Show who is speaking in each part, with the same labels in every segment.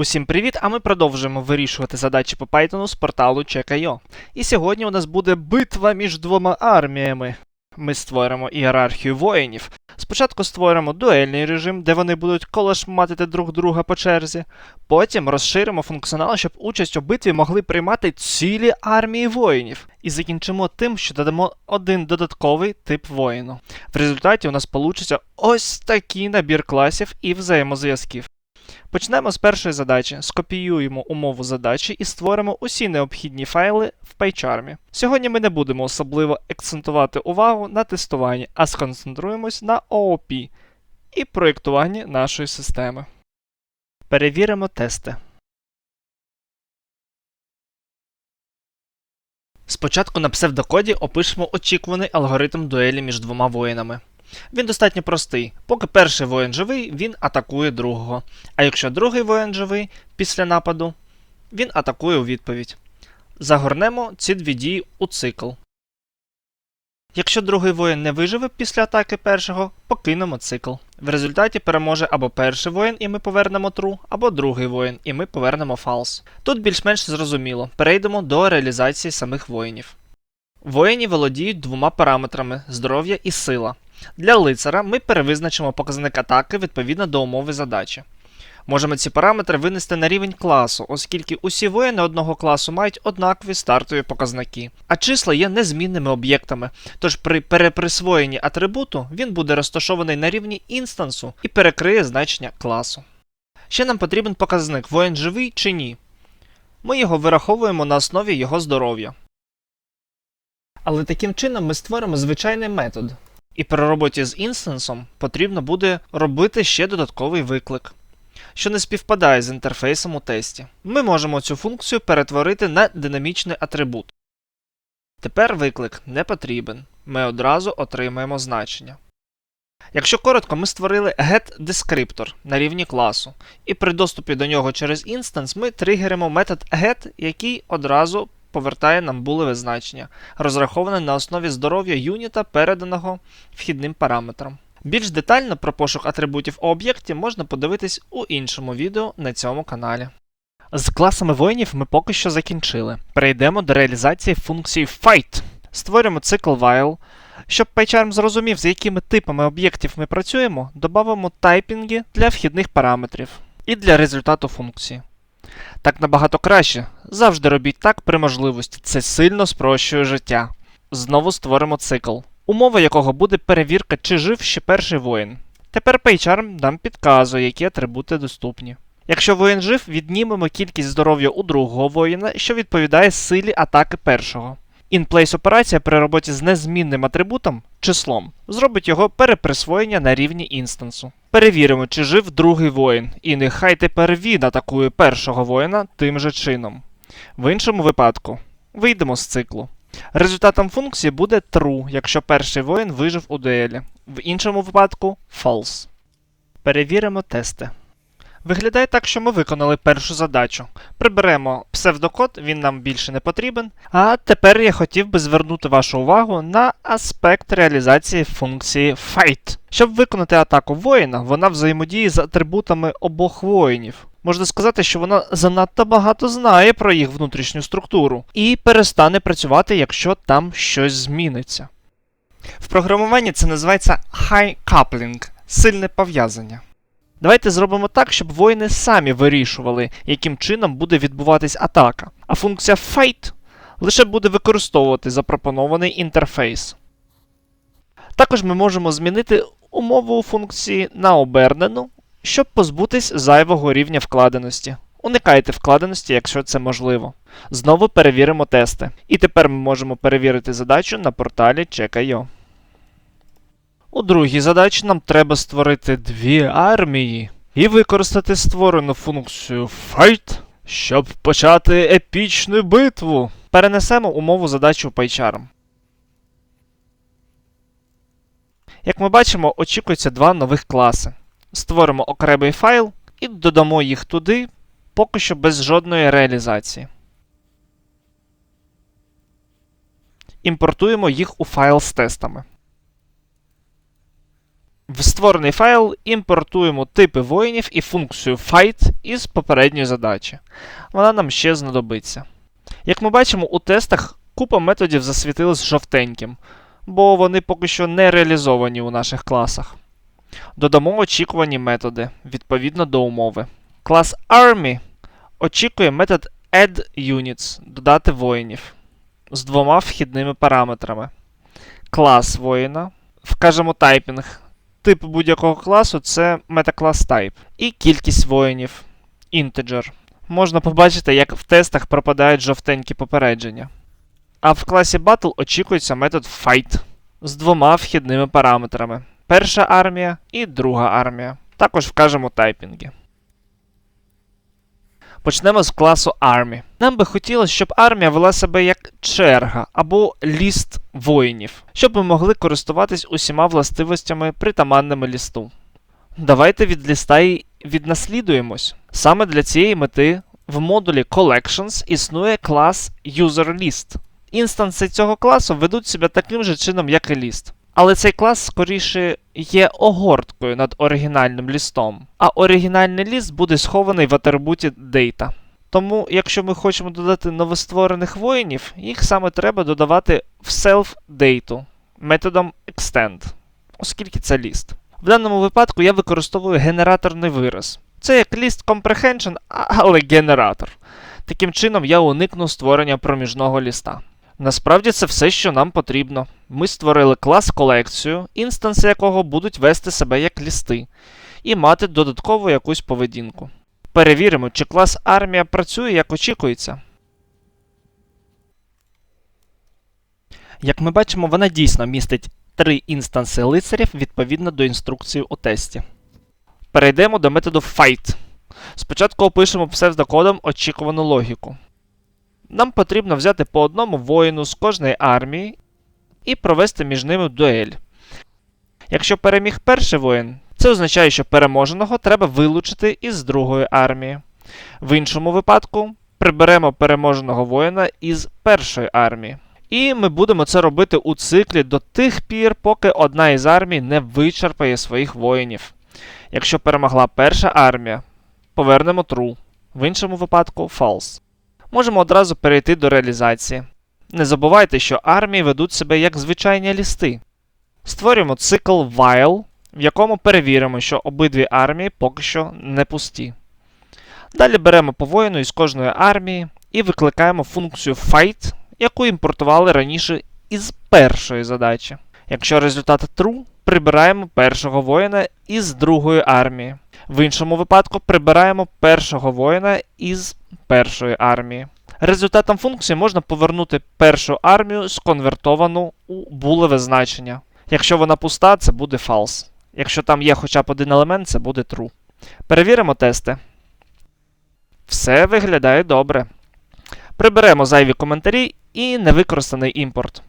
Speaker 1: Усім привіт! А ми продовжуємо вирішувати задачі по Python з порталу Check.io. І сьогодні у нас буде битва між двома арміями. Ми створимо ієрархію воїнів. Спочатку створимо дуельний режим, де вони будуть колошматити друг друга по черзі. Потім розширимо функціонал, щоб участь у битві могли приймати цілі армії воїнів. І закінчимо тим, що додамо один додатковий тип воїну. В результаті у нас получиться ось такий набір класів і взаємозв'язків. Почнемо з першої задачі. Скопіюємо умову задачі і створимо усі необхідні файли в PyCharm. Сьогодні ми не будемо особливо акцентувати увагу на тестуванні, а сконцентруємось на ООП і проєктуванні нашої системи. Перевіримо тести. Спочатку на псевдокоді опишемо очікуваний алгоритм дуелі між двома воїнами. Він достатньо простий. Поки перший воїн живий, він атакує другого. А якщо другий воїн живий після нападу, він атакує у відповідь. Загорнемо ці дві дії у цикл. Якщо другий воїн не виживе після атаки першого, покинемо цикл. В результаті переможе або перший воїн, і ми повернемо true, або другий воїн, і ми повернемо false. Тут більш-менш зрозуміло. Перейдемо до реалізації самих воїнів. Воїні володіють двома параметрами здоров'я і сила. Для лицара ми перевизначимо показник атаки відповідно до умови задачі. Можемо ці параметри винести на рівень класу, оскільки усі воїни одного класу мають однакові стартові показники. А числа є незмінними об'єктами, тож при переприсвоєнні атрибуту він буде розташований на рівні інстансу і перекриє значення класу. Ще нам потрібен показник воїн живий чи ні. Ми його вираховуємо на основі його здоров'я. Але таким чином ми створимо звичайний метод. І при роботі з інстансом потрібно буде робити ще додатковий виклик, що не співпадає з інтерфейсом у тесті. Ми можемо цю функцію перетворити на динамічний атрибут. Тепер виклик не потрібен. Ми одразу отримаємо значення. Якщо коротко, ми створили getDescriptor на рівні класу, і при доступі до нього через інстанс ми тригеримо метод get, який одразу повертає нам булеве значення, розраховане на основі здоров'я юніта, переданого вхідним параметром. Більш детально про пошук атрибутів у об'єкті можна подивитись у іншому відео на цьому каналі. З класами воїнів ми поки що закінчили. Перейдемо до реалізації функції fight. Створюємо цикл while. Щоб PyCharm зрозумів, з якими типами об'єктів ми працюємо, додамо тайпінги для вхідних параметрів і для результату функції. Так набагато краще. Завжди робіть так при можливості. Це сильно спрощує життя. Знову створимо цикл, умова якого буде перевірка, чи жив ще перший воїн. Тепер PyCharm нам підказує, які атрибути доступні. Якщо воїн жив, віднімемо кількість здоров'я у другого воїна, що відповідає силі атаки першого. In-place операція при роботі з незмінним атрибутом числом зробить його переприсвоєння на рівні інстансу. Перевіримо, чи жив другий воїн, і нехай тепер він атакує першого воїна тим же чином. В іншому випадку вийдемо з циклу. Результатом функції буде true, якщо перший воїн вижив у дуелі, в іншому випадку false. Перевіримо тести. Виглядає так, що ми виконали першу задачу. Приберемо псевдокод, він нам більше не потрібен. А тепер я хотів би звернути вашу увагу на аспект реалізації функції fight. Щоб виконати атаку воїна, вона взаємодіє з атрибутами обох воїнів. Можна сказати, що вона занадто багато знає про їх внутрішню структуру і перестане працювати, якщо там щось зміниться. В програмуванні це називається high coupling сильне пов'язання. Давайте зробимо так, щоб воїни самі вирішували, яким чином буде відбуватись атака, а функція fight лише буде використовувати запропонований інтерфейс. Також ми можемо змінити умову функції на обернену, щоб позбутись зайвого рівня вкладеності. Уникайте вкладеності, якщо це можливо. Знову перевіримо тести. І тепер ми можемо перевірити задачу на порталі Check.io. У другій задачі нам треба створити дві армії і використати створену функцію fight, щоб почати епічну битву. Перенесемо умову задачі у PyCharm. Як ми бачимо, очікується два нових класи. Створимо окремий файл і додамо їх туди, поки що без жодної реалізації. Імпортуємо їх у файл з тестами. В створений файл імпортуємо типи воїнів і функцію fight із попередньої задачі. Вона нам ще знадобиться. Як ми бачимо, у тестах купа методів засвітилась жовтеньким, бо вони поки що не реалізовані у наших класах. Додамо очікувані методи відповідно до умови. Клас Army очікує метод addUnits додати воїнів з двома вхідними параметрами. Клас воїна, вкажемо тайпінг. Тип будь-якого класу це метаклас type. І кількість воїнів integer. Можна побачити, як в тестах пропадають жовтенькі попередження. А в класі Battle очікується метод fight з двома вхідними параметрами: перша армія і друга армія. Також вкажемо тайпінги. Почнемо з класу Army. Нам би хотілося, щоб армія вела себе як черга або ліст воїнів, щоб ми могли користуватись усіма властивостями притаманними лісту. Давайте від ліста і віднаслідуємось. Саме для цієї мети в модулі Collections існує клас UserList. Інстанси цього класу ведуть себе таким же чином, як і ліст. Але цей клас скоріше є огорткою над оригінальним лістом, а оригінальний ліст буде схований в атрибуті Data. Тому, якщо ми хочемо додати новостворених воїнів, їх саме треба додавати в self-data методом extend, оскільки це ліст. В даному випадку я використовую генераторний вираз. Це як ліст comprehension, але генератор. Таким чином я уникну створення проміжного ліста. Насправді це все, що нам потрібно. Ми створили клас колекцію, інстанси якого будуть вести себе як лісти, і мати додаткову якусь поведінку. Перевіримо, чи клас армія працює як очікується. Як ми бачимо, вона дійсно містить три інстанси лицарів відповідно до інструкції у тесті. Перейдемо до методу fight. Спочатку опишемо псевдокодом очікувану логіку. Нам потрібно взяти по одному воїну з кожної армії і провести між ними дуель. Якщо переміг перший воїн, це означає, що переможеного треба вилучити із другої армії. В іншому випадку приберемо переможеного воїна із першої армії. І ми будемо це робити у циклі до тих пір, поки одна із армій не вичерпає своїх воїнів. Якщо перемогла перша армія, повернемо true, в іншому випадку false. Можемо одразу перейти до реалізації. Не забувайте, що армії ведуть себе як звичайні лісти. Створюємо цикл while, в якому перевіримо, що обидві армії поки що не пусті. Далі беремо по воїну із кожної армії і викликаємо функцію fight, яку імпортували раніше із першої задачі. Якщо результат true, прибираємо першого воїна із другої армії. В іншому випадку прибираємо першого воїна із першої армії. Результатом функції можна повернути першу армію сконвертовану у булеве значення. Якщо вона пуста, це буде false. Якщо там є хоча б один елемент, це буде true. Перевіримо тести. Все виглядає добре. Приберемо зайві коментарі і невикористаний імпорт.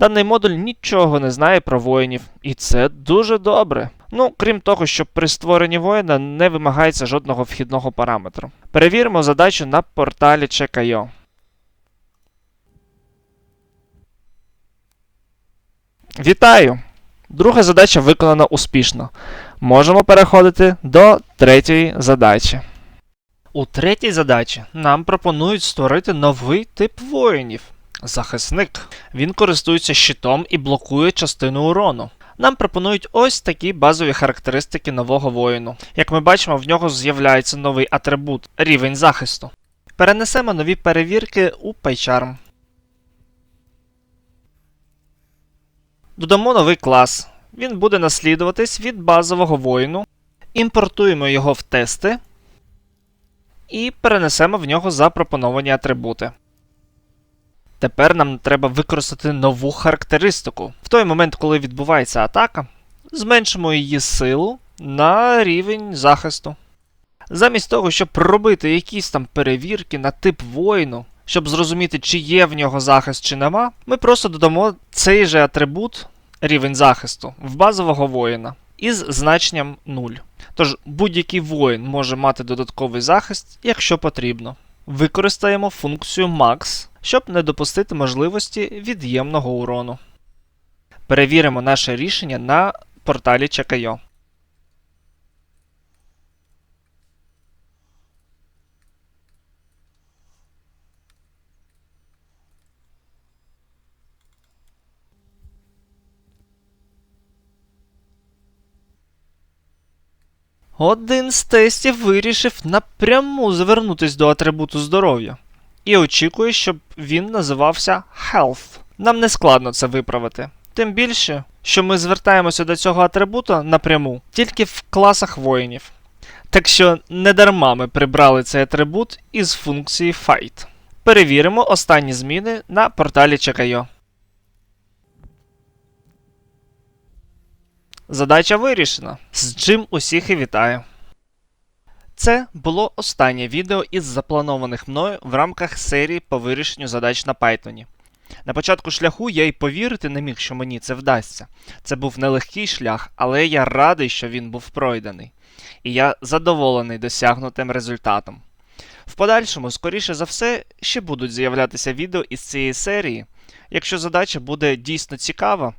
Speaker 1: Даний модуль нічого не знає про воїнів, і це дуже добре. Ну, крім того, що при створенні воїна не вимагається жодного вхідного параметру. Перевіримо задачу на порталі Check.io. Вітаю! Друга задача виконана успішно. Можемо переходити до третьої задачі. У третій задачі нам пропонують створити новий тип воїнів. Захисник. Він користується щитом і блокує частину урону. Нам пропонують ось такі базові характеристики нового воїну. Як ми бачимо, в нього з'являється новий атрибут рівень захисту. Перенесемо нові перевірки у PyCharm. Додамо новий клас. Він буде наслідуватись від базового воїну. Імпортуємо його в тести і перенесемо в нього запропоновані атрибути. Тепер нам треба використати нову характеристику. В той момент, коли відбувається атака, зменшимо її силу на рівень захисту. Замість того, щоб робити якісь там перевірки на тип воїну, щоб зрозуміти, чи є в нього захист, чи нема, ми просто додамо цей же атрибут рівень захисту в базового воїна із значенням 0. Тож будь-який воїн може мати додатковий захист, якщо потрібно. Використаємо функцію max, щоб не допустити можливості від'ємного урону. Перевіримо наше рішення на порталі Чекайо. Один з тестів вирішив напряму звернутись до атрибуту здоров'я і очікує, щоб він називався Health. Нам не складно це виправити. Тим більше, що ми звертаємося до цього атрибута напряму тільки в класах воїнів. Так що не дарма ми прибрали цей атрибут із функції Fight. Перевіримо останні зміни на порталі Чекайо. Задача вирішена. З чим усіх і вітаю. Це було останнє відео із запланованих мною в рамках серії по вирішенню задач на Python. На початку шляху я й повірити не міг, що мені це вдасться. Це був нелегкий шлях, але я радий, що він був пройдений. І я задоволений досягнутим результатом. В подальшому, скоріше за все, ще будуть з'являтися відео із цієї серії, якщо задача буде дійсно цікава,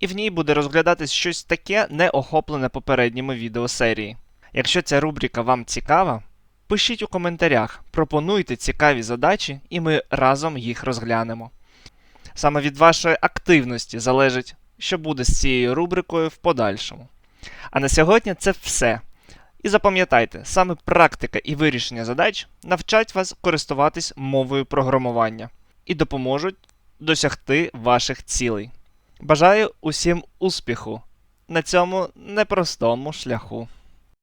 Speaker 1: і в ній буде розглядатись щось таке не охоплене попередніми відео серії. Якщо ця рубрика вам цікава, пишіть у коментарях, пропонуйте цікаві задачі, і ми разом їх розглянемо. Саме від вашої активності залежить, що буде з цією рубрикою в подальшому. А на сьогодні це все. І запам'ятайте, саме практика і вирішення задач навчать вас користуватись мовою програмування і допоможуть досягти ваших цілей. Бажаю усім успіху на цьому непростому шляху.